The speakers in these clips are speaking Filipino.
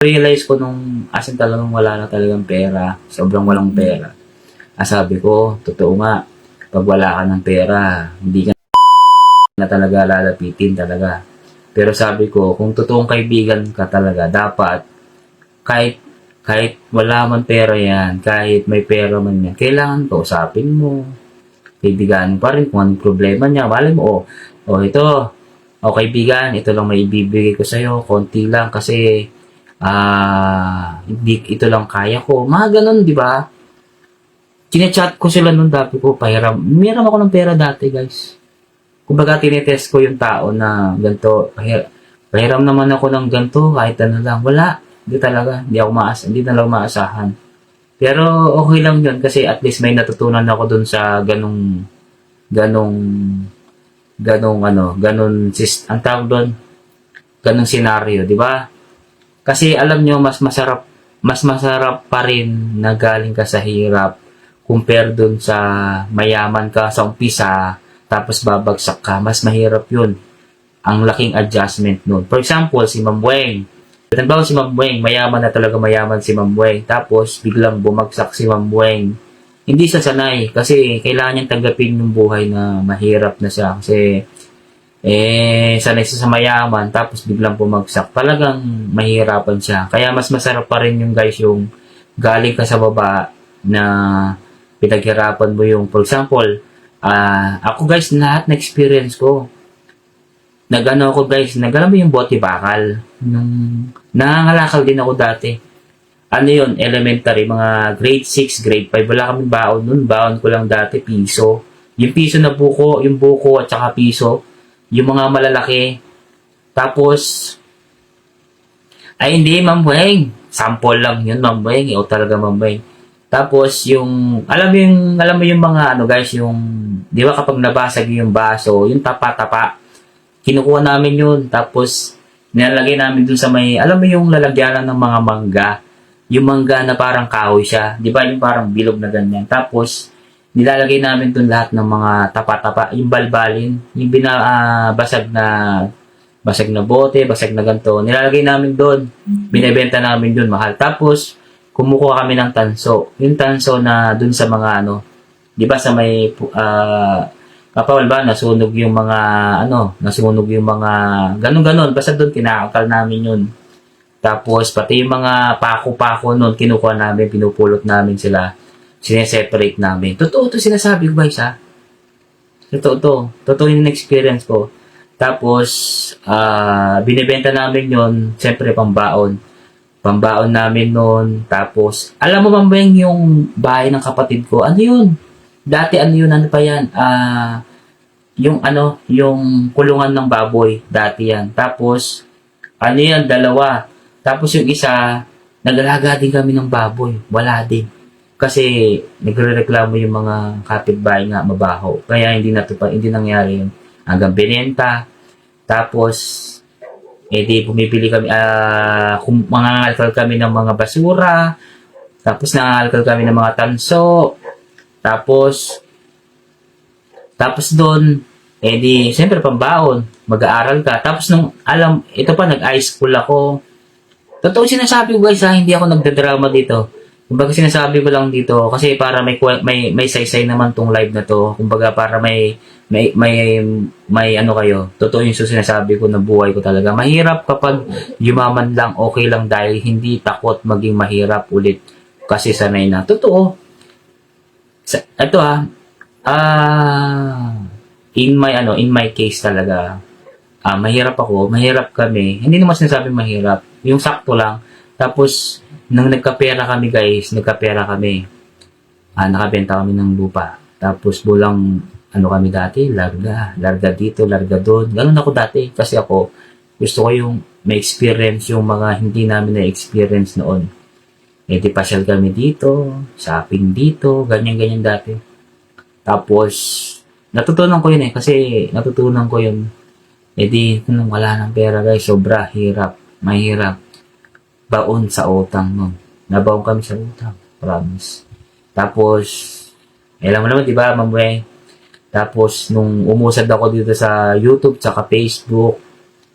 realize ko nung asin talagang wala na talagang pera, sobrang walang pera. Ah, sabi ko, totoo nga, pag wala ka ng pera, hindi ka na talaga lalapitin talaga. Pero sabi ko, kung totoong kaibigan ka talaga, dapat kahit kahit wala man pera yan, kahit may pera man yan, kailangan kausapin mo. Kaibigan pa rin kung anong problema niya. Malay mo, oh, oh ito, oh kaibigan, ito lang may ibibigay ko sa'yo, konti lang kasi ah, hindi, ito lang kaya ko. Mga ganun, di ba? Chinechat ko sila nung dati ko, pahiram. Meron ako ng pera dati, guys. Kumbaga, tinetest ko yung tao na ganito, pahir, pahiram naman ako ng ganito, kahit ano lang. Wala. Hindi talaga. Hindi ako maas, hindi talaga maasahan. Pero okay lang yun kasi at least may natutunan ako dun sa ganong ganong ganong ano, ganon sis, ang tawag doon, ganong senaryo, di ba? Kasi alam nyo, mas masarap, mas masarap pa rin na galing ka sa hirap compare dun sa mayaman ka sa umpisa, tapos babagsak ka, mas mahirap yun. Ang laking adjustment nun. For example, si Ma'am Weng. Halimbawa si Ma'am Weng, mayaman na talaga mayaman si Ma'am Weng. Tapos biglang bumagsak si Ma'am Weng. Hindi siya sanay kasi kailangan niyang tanggapin yung buhay na mahirap na siya. Kasi eh, sanay siya sa mayaman tapos biglang bumagsak. Talagang mahirapan siya. Kaya mas masarap pa rin yung guys yung galing ka sa baba na pinaghirapan mo yung, for example, ah ako guys, lahat na experience ko, nagano ako guys, nagano mo yung bote bakal. Nung, nangangalakal din ako dati. Ano yun, elementary, mga grade 6, grade 5, wala kami baon nun. Baon ko lang dati, piso. Yung piso na buko, yung buko at saka piso, yung mga malalaki. Tapos, ay hindi, Ma'am Weng. Sample lang yun, Ma'am Weng. Ikaw talaga, Ma'am Weng. Tapos yung alam yung alam mo yung mga ano guys, yung 'di ba kapag nabasag yung baso, yung tapa-tapa. Kinukuha namin yun tapos nilalagay namin dun sa may alam mo yung lalagyanan ng mga mangga. Yung mangga na parang kahoy siya, 'di ba? Yung parang bilog na ganyan. Tapos nilalagay namin dun lahat ng mga tapa-tapa, yung balbalin, yung bina, ah, basag na basag na bote, basag na ganto. Nilalagay namin doon. Binebenta namin doon mahal. Tapos kumukuha kami ng tanso. Yung tanso na dun sa mga ano, 'di ba sa may uh, kapawal ba nasunog yung mga ano, nasunog yung mga ganun-ganon basta doon kinakakal namin yun. Tapos pati yung mga pako-pako noon kinukuha namin, pinupulot namin sila. Sineseparate namin. Totoo to sinasabi ko guys ha. Totoo to. Totoo yung experience ko. Tapos, ah binibenta namin yon siyempre pambaon pambaon namin noon. Tapos, alam mo ba yung bahay ng kapatid ko? Ano yun? Dati ano yun? Ano pa yan? Ah, yung ano, yung kulungan ng baboy. Dati yan. Tapos, ano yan? Dalawa. Tapos yung isa, nagalaga din kami ng baboy. Wala din. Kasi, nagre-reklamo yung mga kapitbahay nga mabaho. Kaya hindi natupad, hindi nangyari yun. Hanggang binenta. Tapos, eh di bumibili kami, ah, uh, mga alkal kami ng mga basura, tapos nangalkal kami ng mga tanso, tapos, tapos doon, eh di, siyempre pambaon, mag-aaral ka. Tapos nung, alam, ito pa, nag-high school ako. Totoo sinasabi ko guys ha, hindi ako nagdadrama dito. Kumbaga sinasabi ko lang dito, kasi para may, may, may saysay naman tong live na to. Kumbaga para may, may, may, may ano kayo, totoo yung sinasabi ko na buhay ko talaga. Mahirap kapag yumaman lang, okay lang dahil hindi takot maging mahirap ulit kasi sanay na. Totoo. Sa, ito ha, ah, in my, ano, in my case talaga, ah, mahirap ako, mahirap kami. Hindi naman sinasabi mahirap, yung sakto lang. Tapos, nang nagkapera kami guys, nagkapera kami. Ah, nakabenta kami ng lupa. Tapos bulang ano kami dati, larga, larga dito, larga doon. Ganun ako dati kasi ako gusto ko yung may experience yung mga hindi namin na-experience noon. Eh di pasyal kami dito, shopping dito, ganyan-ganyan dati. Tapos, natutunan ko yun eh, kasi natutunan ko yun. Eh di, wala ng pera guys, sobra, hirap, mahirap. Baon sa utang nun. Nabaon kami sa utang, promise. Tapos, eh, alam mo naman, di ba, mamuhay, tapos, nung umusad ako dito sa YouTube, tsaka Facebook,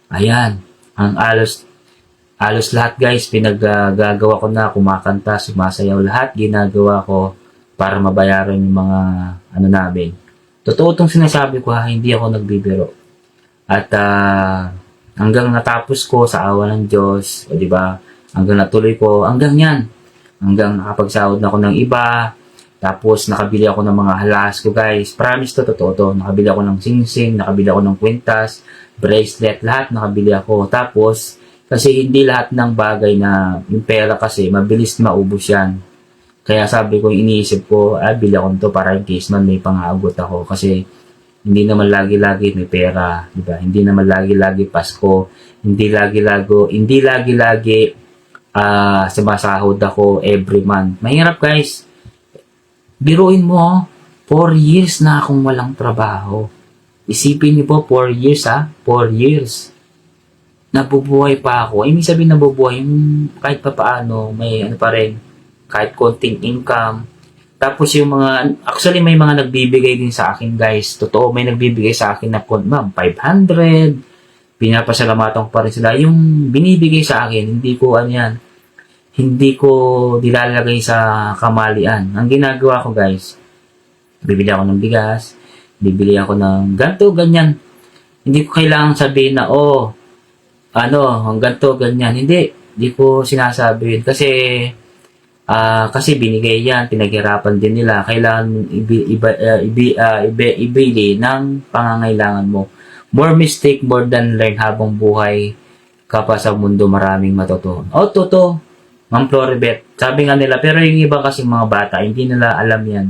ayan, ang alos, halos lahat guys, pinaggagawa ko na, kumakanta, sumasayaw, lahat ginagawa ko para mabayaran yung mga ano namin. Totoo itong sinasabi ko ha, hindi ako nagbibiro. At ah, hanggang natapos ko sa awa ng Diyos, o di ba? Hanggang natuloy ko, hanggang yan. Hanggang nakapagsahod na ako ng iba, tapos nakabili ako ng mga halas ko guys. Promise to, totoo to. Nakabili ako ng singsing, nakabili ako ng kwintas, bracelet, lahat nakabili ako. Tapos, kasi hindi lahat ng bagay na yung pera kasi mabilis maubos yan. Kaya sabi ko, iniisip ko, ah, bili ako nito para in case man may pangagot ako. Kasi hindi naman lagi-lagi may pera, di ba? Hindi naman lagi-lagi Pasko, hindi lagi-lago, hindi lagi-lagi ah sumasahod ako every month. Mahirap guys. Biruin mo, 4 years na akong walang trabaho. Isipin niyo po, 4 years ha? 4 years. Nabubuhay pa ako. Ibig sabihin nabubuhay, yung kahit pa paano, may ano pa rin, kahit konting income. Tapos yung mga, actually may mga nagbibigay din sa akin guys. Totoo, may nagbibigay sa akin na, ma'am, 500. Pinapasalamatan ko pa rin sila. Yung binibigay sa akin, hindi ko ano yan, hindi ko nilalagay sa kamalian. Ang ginagawa ko guys, bibili ako ng bigas, bibili ako ng ganto, ganyan. Hindi ko kailangan sabihin na, oh, ano, ang ganto, ganyan. Hindi, hindi ko sinasabi yun. Kasi, ah kasi binigay yan, pinaghirapan din nila. Kailangan mong ibi, ah, ibi, ah, ibi- ibili ng pangangailangan mo. More mistake, more than learn habang buhay ka pa sa mundo maraming matutunan. Oh, totoo. Ma'am Floribet, sabi nga nila, pero yung iba kasi mga bata, hindi nila alam yan.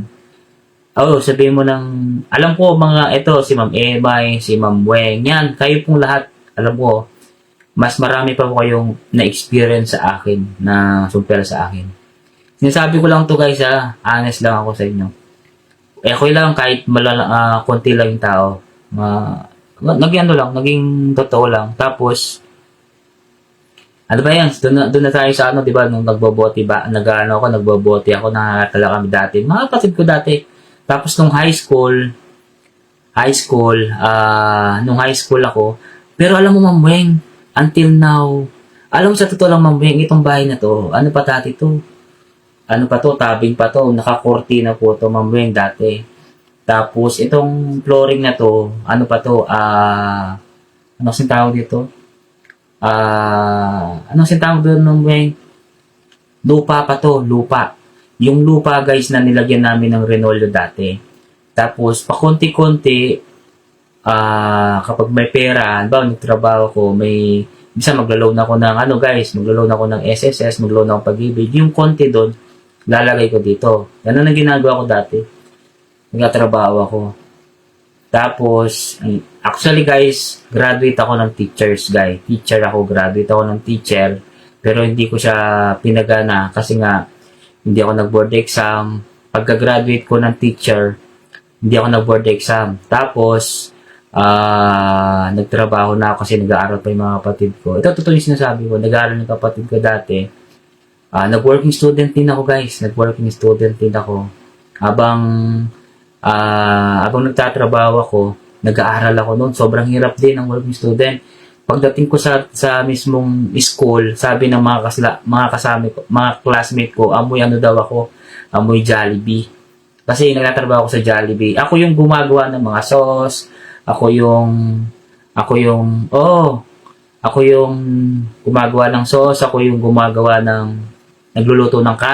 Oh, sabihin mo ng, alam ko mga, ito, si Ma'am Emay, si Ma'am Weng, yan, kayo pong lahat, alam ko, mas marami pa po kayong na-experience sa akin, na sumpel sa akin. Sinasabi ko lang to guys ha, honest lang ako sa inyo. Eh, ako lang kahit malala, ah, konti lang yung tao, ma, naging ano lang, naging totoo lang. Tapos, ano ba yan? Doon na, doon na tayo sa ano, di ba? Nung nagbobote ba? Nag-ano ako, nagbobote ako, nakakatala kami dati. Mga kapatid ko dati. Tapos nung high school, high school, ah, nung high school ako, pero alam mo, Ma'am Weng, until now, alam mo sa totoo lang, Ma'am Weng, itong bahay na to, ano pa dati to? Ano pa to? Tabing pa to, nakakorti na po to, Ma'am Weng, dati. Tapos, itong flooring na to, ano pa to, ah, ano kasing tawag dito? Ah, ano kasing tawag doon, Ma'am Weng? Lupa pa to, lupa. Yung lupa, guys, na nilagyan namin ng Renolyo dati. Tapos, pakunti-kunti, ah, kapag may pera, ba, nagtrabaho ko, may, bisa maglo-loan ako ng, ano guys, maglo-loan ako ng SSS, maglo-loan ako pag-ibig. Yung konti doon, lalagay ko dito. Yan ang ginagawa ko dati. Nagtatrabaho ako. Tapos, ay- actually guys, graduate ako ng teachers, guys. Teacher ako, graduate ako ng teacher. Pero hindi ko siya pinagana kasi nga, hindi ako nag-board exam. Pagka-graduate ko ng teacher, hindi ako nag-board exam. Tapos, ah nagtrabaho na ako kasi nag-aaral pa yung mga kapatid ko. Ito totoo yung sinasabi ko. Nag-aaral yung kapatid ko dati. Ah, nag-working student din ako guys. Nag-working student din ako. Habang ah habang nagtatrabaho ako, nag-aaral ako noon. Sobrang hirap din ang working student. Pagdating ko sa sa mismong school, sabi ng mga kasla, mga kasama ko, mga classmate ko, amoy ano daw ako, amoy Jollibee. Kasi nagtatrabaho ako sa Jollibee. Ako yung gumagawa ng mga sauce, ako yung ako yung oh, ako yung gumagawa ng sauce, ako yung gumagawa ng nagluluto ng kanin